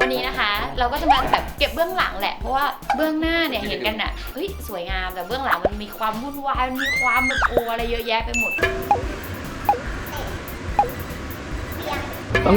วันนี้นะคะ เราก็จะมาแบบเก็บเบื้องหลังแหละ เพราะว่าเบื้องหน้าเนี่ยเห็นกันอะเฮ้ยสวยงามแต่เบื้องหลังมันมีความวุ่นวายมันมีความแบบโออะไรเยอะแยะไปหมด ต้อง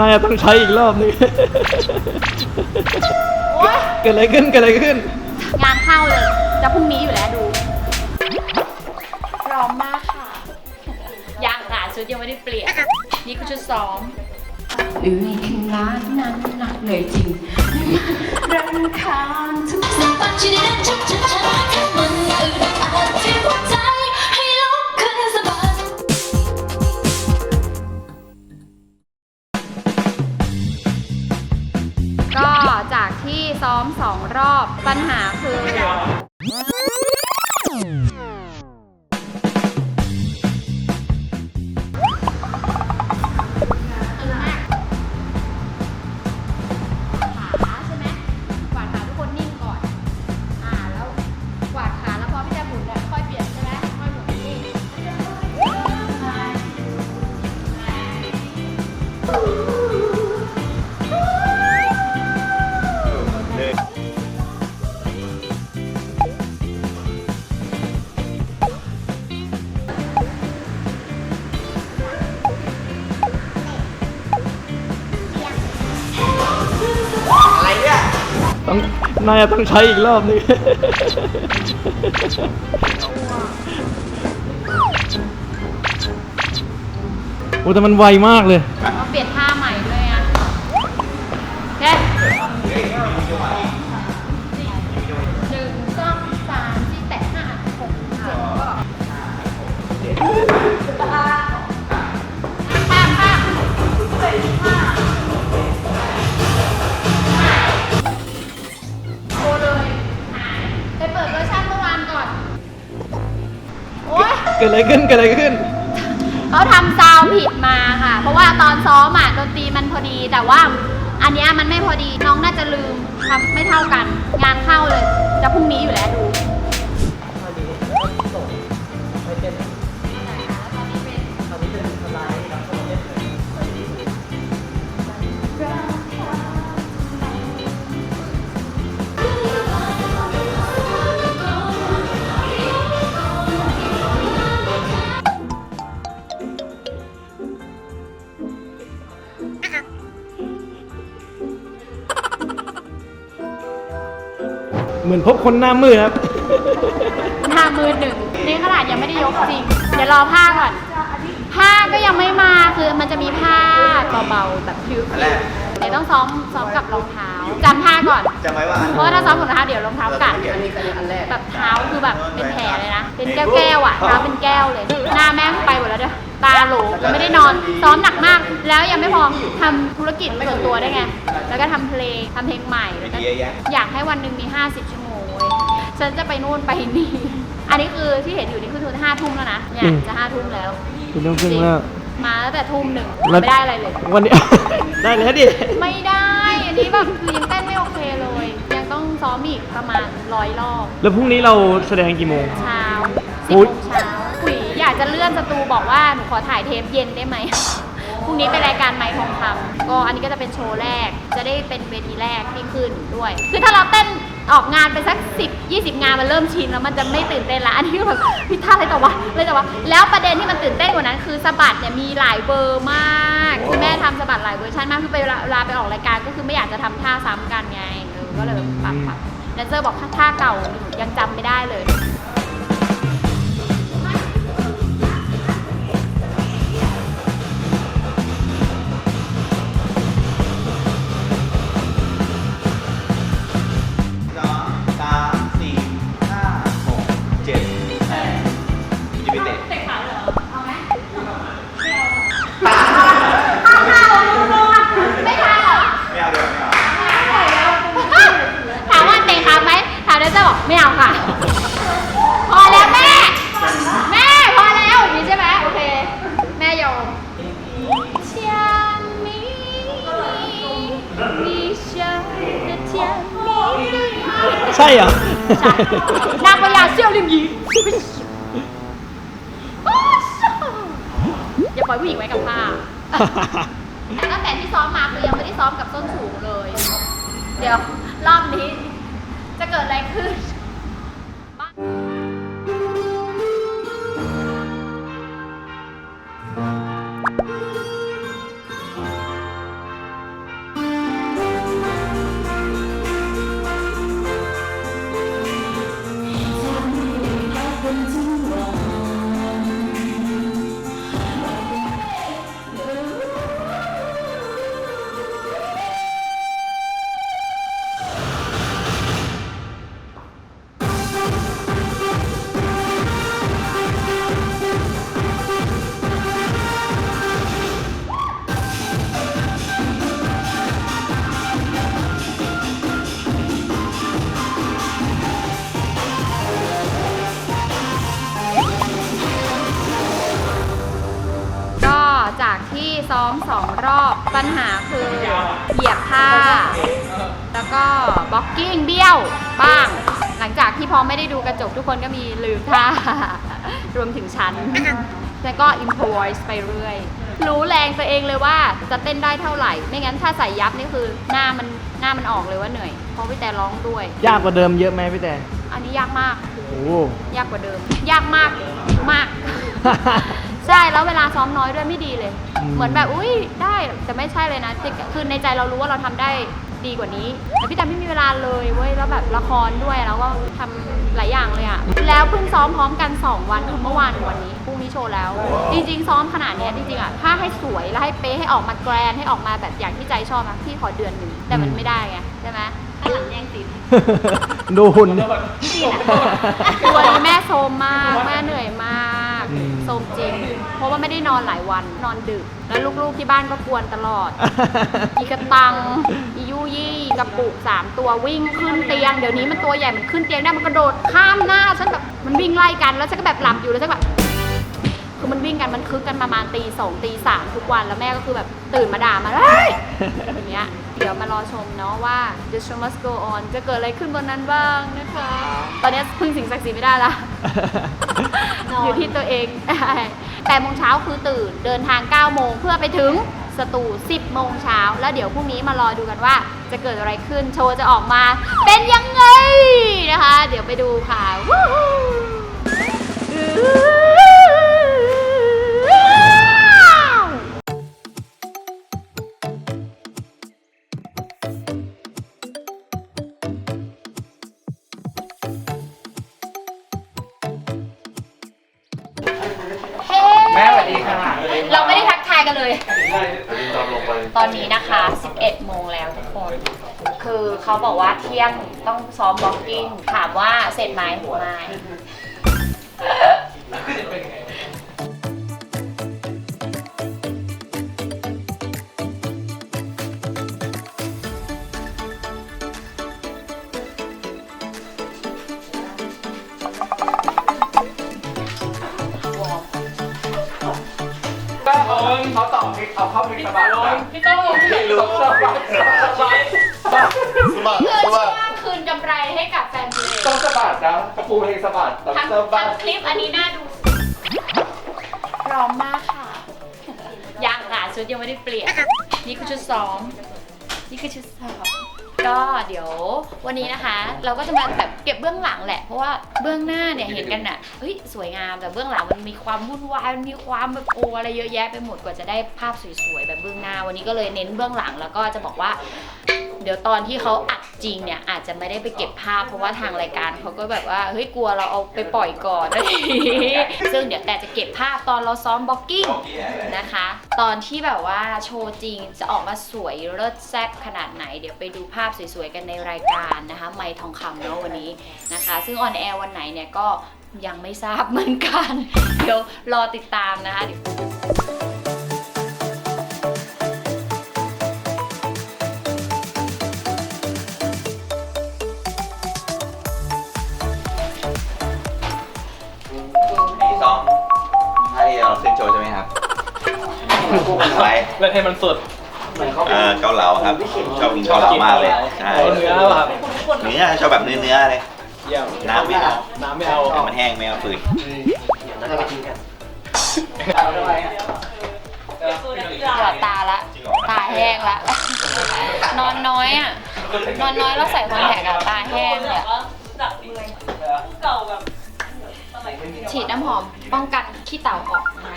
นายต้องใช้อีกรอบนึง โอ๊ยเกิดอะไรขึ้นเกิดอะไรขึ้น งานเข้าเลย จะพรุ่งนี้อยู่แล้วดูพร้อมมากค่ะยังค่ะชุดยังไม่ได้เปลี่ยนนี่คือชุดซ้อม อือข้างล่างนั้นหนักเลยจริงรำค นายต้องใช้อีกรอบนึงโอ้แต่มันไวมากเลยเราเป กิดอะไรขึ้นเกิดอะไรขึ้น เขาทำซาวด์ผิดมาค่ะ เพราะว่าตอนซ้อมอะดนตรีมันพอดีแต่ว่า อันเนี้ยมันไม่พอดีน้องน่าจะลืมทำไม่เท่ากัน งานเข้าเลย จะพรุ่งนี้อยู่แล้วดู มือนพบคนหน้ามืดครับหน้ามือหนึ่งนี่ขนาดยังไม่ได้ยกจริง เดี๋ยวรอผ้าก่อน ผ้าก็ยังไม่มาคือมันจะมีผ้าเบาๆแบบผิวๆเดี๋ยวต้องซ้อมซ้อมกับรองเท้าจำท่าก่อน จำไว้ว่าเพราะว่าถ้าซ้อมกับรองเท้าเดี๋ยวรองเท้ากัดแบบเท้าคือแบบเป็นแผลเลยนะ เป็นแก้วแก้วๆอะเท้าเป็นแก้วเลย หน้าแม่งไปหมดแล้วเด้อตาโหลยังไม่ได้นอน ซ้อมหนักมาก แล้วยังไม่พอทำธุรกิจส่วนตัวได้วยไง แล้วก็ทำเพลงทำเพลงใหม่แล้วก็เยอะแยะอยากให้วันหนึ่งมี 50ชั่วโมงเว้ย ฉันจะไปนู่นไปนี่ อันนี้คือที่เห็นอยู่นี่คือทุนห้าทุ่มแล้วนะ เนี่ยอืมจะห้าทุ่มแล้วคุณต้องขึ้นแล้ว มาตั้งแต่ทุ่มหนึ่งแล้ว ไม่ได้อะไรเลย วันนี้ ได้แล้วดิไม่ได้ อันนี้แบบคือยังเต้นไม่โอเคเลย ยังต้องซ้อมอีกประมาณร้อยรอบแล้วพรุ่งนี้เราแสดงกี่โมง เช้าอุ๊สิบยโมงเช้าอุ๋ยอยากจะเลื่อนสตูบอกว่าหนูขอถ่ายเทปเย็นได้ไหม พรุ่งนี้เป็นรายการไม้ทองคำก็อันนี้ก็จะเป็นโชว์แรก จะได้เป็นเวทีแรกที่ขึ้นด้วย คือถ้าเราเต้น ออกงานไปสัก 10 20 งานมันเริ่มชินแล้วมันจะไม่ตื่นเต้นละอันนี้ก็แบบพี่ท่าอะไรต่อวะอะไรต่อวะแล้วประเด็นที่มันตื่นเต้นกว่านั้นคือสะบัดเนี่ยมีหลายเบอร์มากคือแม่ทำสะบัดหลายเวอร์ชันมากคือไปเวลาเวลาไปออกรายการก็คือไม่อยากจะทำท่าซ้ำกันไงเออก็เลยแบบปรับปรับแดนเซอร์บอกถ้าท่าเก่ายังจำไม่ได้เลย นางพญาเซี่ยวลิมหยีอย่าปล่อยผู้หญิงไว้กับผ้าแต่ตั้งแต่ที่ซ้อมมาคือยังไม่ได้ซ้อมกับส้นสูงเลย เดี๋ยวรอบนี้จะเกิดอะไรขึ้น ที่ซ้อมสองรอบ ปัญหาคือเหยียบท่าแล้วก็บล็อกกิ้งเบี้ยวบ้าง หลังจากที่พอไม่ได้ดูกระจกทุกคนก็มีลืมท่า รวมถึงชั้นแล้วก็อิ p พ o ไ s e ไปเรื่อย รู้แรงตัวเองเลยว่าจะเต้นได้เท่าไหร่ ไม่งั้นถ้าใส่ยับนี่คือหน้ามันหน้ามันออกเลยว่าเหนื่อย เพราะพี่แต่ร้องด้วย ยากกว่าเดิมเยอะไหมพี่แต่อันนี้ยากมาก โอ้โห ยากกว่าเดิม ยากมากมาก ใช่แล้วเวลาซ้อมน้อยด้วยไม่ดีเลย อืม เหมือนแบบอุ้ยได้แต่ไม่ใช่เลยนะคือคือในใจเรารู้ว่าเราทำได้ดีกว่านี้แต่พี่แต่ไม่มีเวลาเลยเว้ยแล้วแบบละครด้วยแล้วก็ทำหลายอย่างเลยอะแล้วเพิ่งซ้อมพร้อมกัน 2 วันคือเมื่อวานกับวันนี้พรุ่งนี้โชว์แล้ว จริงๆซ้อมขนาดเนี้ยจริงๆอะถ้าให้สวยแล้วให้เป๊ะให้ออกมาแกรนให้ออกมาแบบอย่างที่ใจชอบนะพี่ขอเดือนหนึ่งแต่มันไม่ได้ไงใช่ไหมข้างหลังแย่งซีนดูหุ่นตัวนี้แม่โซมมากแม่เหนื่อยมาก อืมโซมจริง เพราะว่าไม่ได้นอนหลายวันนอนดึก แล้วลูกๆที่บ้านก็กวนตลอด อีกระตัง อียูยี่อีกระปุกสามตัววิ่งขึ้นเตียง เดี๋ยวนี้มันตัวใหญ่มันขึ้นเตียงได้มันกระโดดข้ามหน้าฉันแบบมันวิ่งไล่กันแล้วฉันก็แบบหลับอยู่แล้วฉันแบบ คือมันวิ่งกันมันคึกกันประมาณตีสองตีสามทุกวันแล้วแม่ก็คือแบบตื่นมาด่ามาเฮ้ยอย่างเงี้ยเดี๋ยวมารอชมเนาะว่า The Show Must Go On จะเกิดอะไรขึ้นบนนั้นบ้างนะคะ ตอนนี้พึ่งสิ่งศักดิ์สิทธิ์ไม่ได้ละ อยู่ที่ตัวเองแต่โมงเช้าคือตื่นเดินทาง 9 โมงเพื่อไปถึงสตู 10 โมงเช้า แล้วเดี๋ยวพรุ่งนี้มารอดูกันว่า จะเกิดอะไรขึ้นโชว์จะออกมา เป็นยังไงนะคะ เดี๋ยวไปดูค่ะ เขาบอกว่าเที่ยงต้องซ้อมบล็อกกิ้ง ถามว่าเสร็จไหมไม่ก็เอาเขาตอบผิดเอาเข้าผิดสะบัดนะพี่ต้องไม่รู้สะบัดสะ บัดสะบัดเพื่อสะบัดช่วงคืนกำไรให้กับแฟนเพลงต้องสะบัดนะตะปูเพลงสะบัดต้องทั้งสะบัทั้ดงคลิปอันนี้น่าดู พร้อมมากค่ะ ยังค่ะชุดยังไม่ได้เปลี่ยน นี่คือชุดซ้อม นี่คือชุดซ้อม ก็เดี๋ยววันนี้นะคะ เราก็จะมาแบบเก็บเบื้องหลังแหละ เพราะว่าเบื้องหน้าเนี่ยเห็นกันอะ เฮ้ยสวยงามแต่เบื้องหลังมันมีความวุ่นวาย มันมีความแบบโออะไรเยอะแยะไปหมดกว่าจะได้ภาพสวยๆแบบเบื้องหน้า วันนี้ก็เลยเน้นเบื้องหลังแล้วก็จะบอกว่า เดี๋ยวตอนที่เขาอัดจริงเนี่ยอาจจะไม่ได้ไปเก็บภาพ เพราะว่าทางรายการเขาก็แบบว่าเฮ้ยกลัวเราเอาไปปล่อยก่อนอะซึ่งเดี๋ยวแต่จะเก็บภาพตอนเราซ้อมบ็อกกิ้งนะคะ ตอนที่แบบว่าโชว์จริงจะออกมาสวยเลิศแซ่บขนาดไหน เดี๋ยวไปดูภาพสวยๆกันในรายการนะคะ ไม่ทองคำเนาะวันนี้นะคะ ซึ่งออนแอร์วันไหนเนี่ยก็ยังไม่ทราบเหมือนกัน เดี๋ยวรอติดตามนะคะ ไรแล้วให้มันสดเออเกาเหลาครับชอบกินเกาเหลามากเลยใช่เอาเนื้อป่ะครับเนื้อชอบแบบเนื้อเนื้อๆเลยเยี่ยมน้ำไม่เอาน้ำไม่เอาให้มันแห้งไม่เอาฝืนหยอดตาละ ตาแห้งละ นอนน้อยอะ นอนน้อยแล้วใส่คอนแทคอะตาแห้งเลยอะฉีดน้ำหอมป้องกันขี้เต่าออกนะคะ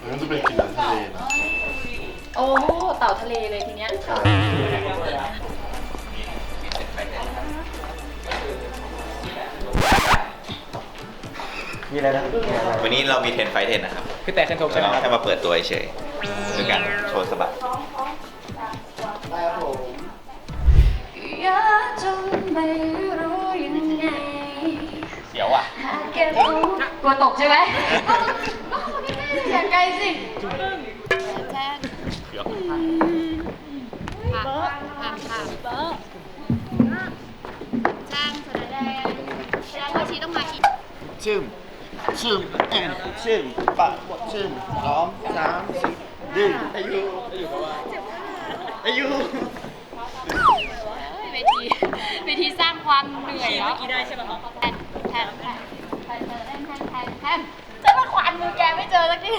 มันจะเป็นกลิ่นน้ำทะเลนะโอ้เต่าทะเลเลยทีเนี้ย มีอะไรนะวันนี้เรามีเทนไฟเทนนะครับพี่แต่ขึ้นทบใช่ไหมเราครับแค่มาเปิดตัวเฉยๆด้วยการโชว์สะบัดอยากจนไม่รู้ยังไงเดี๋ยวอะหากเก็บเอากลัวตกใช่ไหม อย่าไกลสิแจ้งผ่านผ่านผ่านแจ้งแสดงแสดงว่าชีต้องมาอีกชื่มชื่มแอนชื่มปะชื่มล้อมสามสิบดึงอายุอายุเวทีเวทีสร้างความเหนื่อยแล้วเมื่อกี้ได้ใช่ไหมแทนแทนแทนแทนแทนแทนาขวานมือแกไม่เจอสักที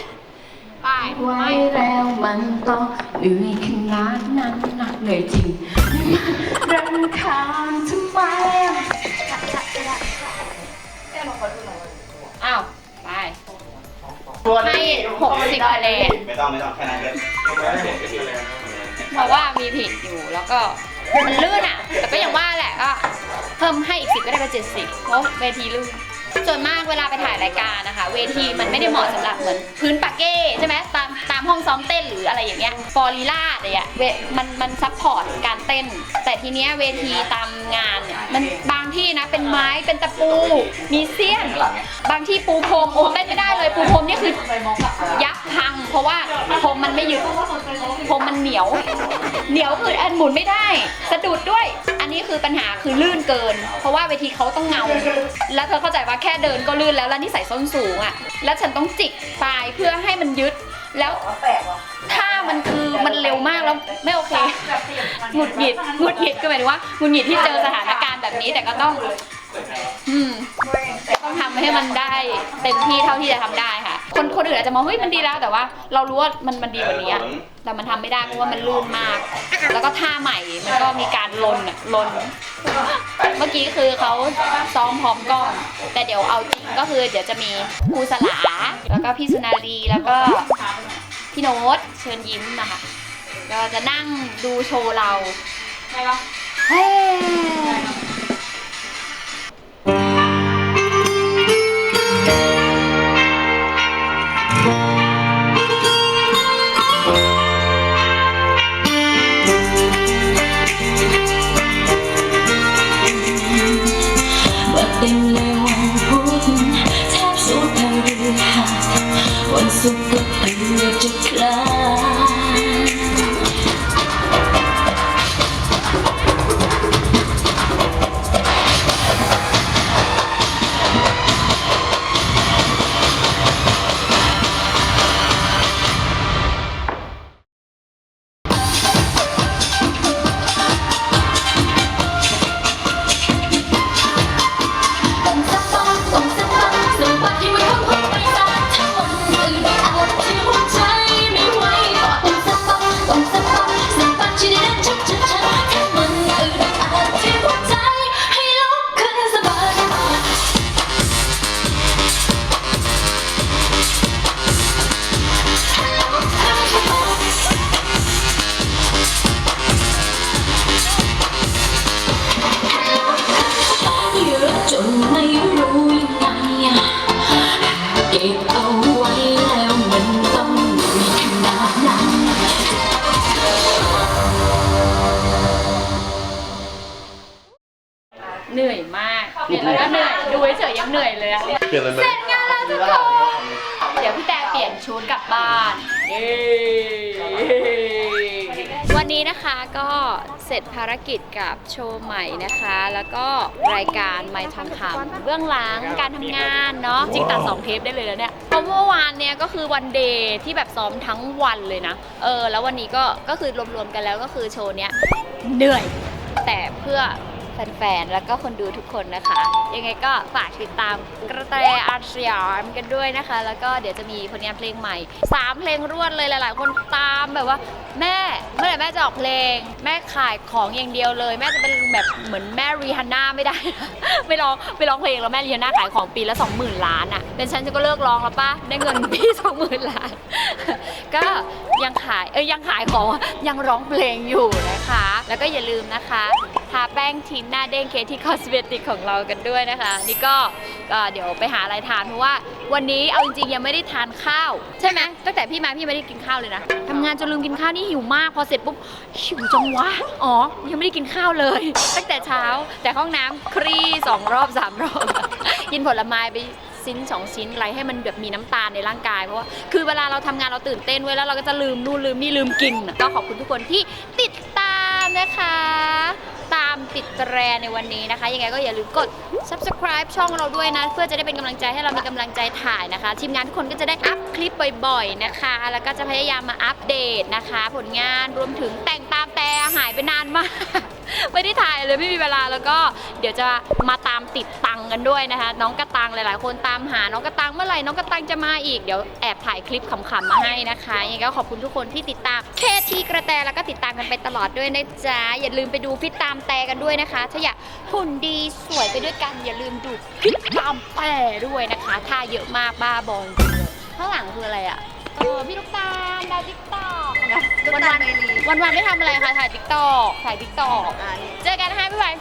ไปไว้แล้วมันต้องเหนื่อยขนาดนั้นหนักเลยจริงรำคาญทำไมอ้าวไปตัวให้นี้หกสิบคะแนนไม่ต้องไม่ต้องแค่นั้นก็เสร็จก็คือเพราะว่ามีผิดอยู่แล้วก็มันลื่นอะ แต่ก็อย่างว่าแหละก็เพิ่มให้อีกสิบก็ได้เป็นเจ็ดสิบเพราะเวทีลื่น ส่วนมากเวลาไปถ่ายรายการนะคะ เวทีมันไม่ได้เหมาะสำหรับเหมือนพื้นปาเก้ใช่ไหมตามตามห้องซ้อมเต้นหรืออะไรอย่างเงี้ยฟอรีล่าอะไรอะเวมันมันซัพพอร์ตการเต้น แต่ทีเนี้ยเวทีตามงาน ไม้เป็นตะปู มีเสี้ยน บางที่ปูพรมโอ้เต้นไม่ได้เลยปูพรมนี่คือยับพัง เพราะว่าพรมมันไม่ยึดพรมมันเหนียว เหนียวคืออันหมุนไม่ได้ สะดุดด้วย อันนี้คือปัญหาคือลื่นเกิน เพราะว่าเวทีเขาต้องเงา แล้วเธอเข้าใจว่าแค่เดินก็ลื่นแล้วแล้วนี่ใส่ส้นสูงอะ แล้วฉันต้องจิกปลายเพื่อให้มันยึดแล้วถ้ามันคือมันเร็วมากแล้วไม่โอเคหงุดหงิดหงุดหงิดก็หมายถึงว่าหงุดหงิดที่เจอสถานการณ์แบบนี้แต่ก็ต้อง อืมต้องทำให้มันได้เต็มที่เท่าที่จะทำได้ค่ะ คนคนอื่นอาจจะมองเฮ้ยมันดีแล้วแต่ว่า เรารู้ว่ามันมันดีกว่านี้อะแต่มันทำไม่ได้เพราะว่ามันลื่นมาก แล้วก็ท่าใหม่มันก็มีการลนอะลน เมื่อกี้คือเขาซ้อมพร้อมกล้อง แต่เดี๋ยวเอาจริงก็คือเดี๋ยวจะมีครูสลา แล้วก็พี่สุนารีแล้วก็พี่โน้ตเชิญยิ้มนะคะก็จะนั่งดูโชว์เราเฮ้เห วันนี้นะคะก็เสร็จภารกิจกับโชว์ใหม่นะคะ แล้วก็รายการไม่ทองคำเบื้องหลังการทำงานเนาะจริงตัดสองเทปได้เลยแล้วเนี่ยเพราะเมื่อวานเนี่ยก็คือวันเดย์ที่แบบซ้อมทั้งวันเลยนะเออแล้ววันนี้ก็ก็คือรวมๆกันแล้วก็คือโชว์เนี้ยเหนื่อยแต่เพื่อแฟนๆ แล้วก็คนดูทุกคนนะคะ ยังไงก็ฝากติดตามกระแตอาสยามกันด้วยนะคะ แล้วก็เดี๋ยวจะมีผลงานเพลงใหม่ 3 เพลงรวดเลยหลายๆ คนตามแบบว่าแม่เมื่อไหร่แม่จะออกเพลง แม่ขายของอย่างเดียวเลย แม่จะเป็นแบบเหมือนแม่รีฮันน่าไม่ได้ไม่ร้องไม่ร้องเพลงแล้วแม่รีฮันน่าขายของปีละ20,000 ล้านอะเป็นฉันฉันก็เลิกร้องแล้วป่ะได้เงินพี่20,000 ล้าน ก็ยังขายเอ้ยยังขายของยังร้องเพลงอยู่นะคะ แล้วก็อย่าลืมนะคะทาแป้งทินหน้าเด้งเคที่คอสเมติกของเรากันด้วยนะคะ นี่ก็เอ่อเดี๋ยวไปหาอะไรทานเพราะว่า วันนี้เอาจริงๆยังไม่ได้ทานข้าว ใช่ไหมตั้งแต่พี่มาพี่ไม่ได้กินข้าวเลยนะทำงานจนลืมกินข้าวนี่หิวมาก พอเสร็จปุ๊บหิวจังวะอ๋อ ยังไม่ได้กินข้าวเลย ตั้งแต่เช้า แต่ห้องน้ำครี่สองรอบสามรอบ กินผลไม้ไปชิ้นสองชิ้นอะไรให้มันแบบมีน้ำตาลในร่างกายเพราะว่าคือเวลาเราทำงานเราตื่นเต้นเว้ยแล้วเราก็จะลืมนู่นลืมนี่ลืมกินน่ะก็ขอบคุณทุกคนที่ติดตามนะคะ ตามติดแตรในวันนี้นะคะ ยังไงก็อย่าลืมกด subscribe ช่องเราด้วยนะ เพื่อจะได้เป็นกำลังใจให้เรามีกำลังใจถ่ายนะคะ ทีมงานทุกคนก็จะได้อัพคลิปบ่อยๆนะคะ แล้วก็จะพยายามมาอัปเดตนะคะ ผลงานรวมถึงแต่งตามแต่หายไปนานมาก ไม่ได้ถ่ายเลยไม่มีเวลาแล้วก็เดี๋ยวจะมาตามติดตังกันด้วยนะคะ น้องกระตังหลาย ๆ คนตามหาน้องกระตังเมื่อไหร่น้องกระตังจะมาอีกเดี๋ยวแอบถ่ายคลิปขำๆมาให้นะคะยังไงก็ขอบคุณทุกคนที่ติดตามเคทีกระแตแล้วก็ติดตามกันไปตลอดด้วยนะจ๊ะอย่าลืมไปดูฟิตตามแต่กันด้วยนะคะ ถ้าอยากหุ่นดีสวยไปด้วยกันอย่าลืมดูฟิตตามแต่ด้วยนะคะท่าเยอะมากบ้าบอลเลยข้างหลังคืออะไรอะ เออพี่ลูกตาลดาวติ๊กตอกนะวันวันๆวันวันๆไม่ทำอะไรค่ะถ่ายติ๊กตอกถ่ายติ๊กตอกเจอกันนะคะบ๊ายบาย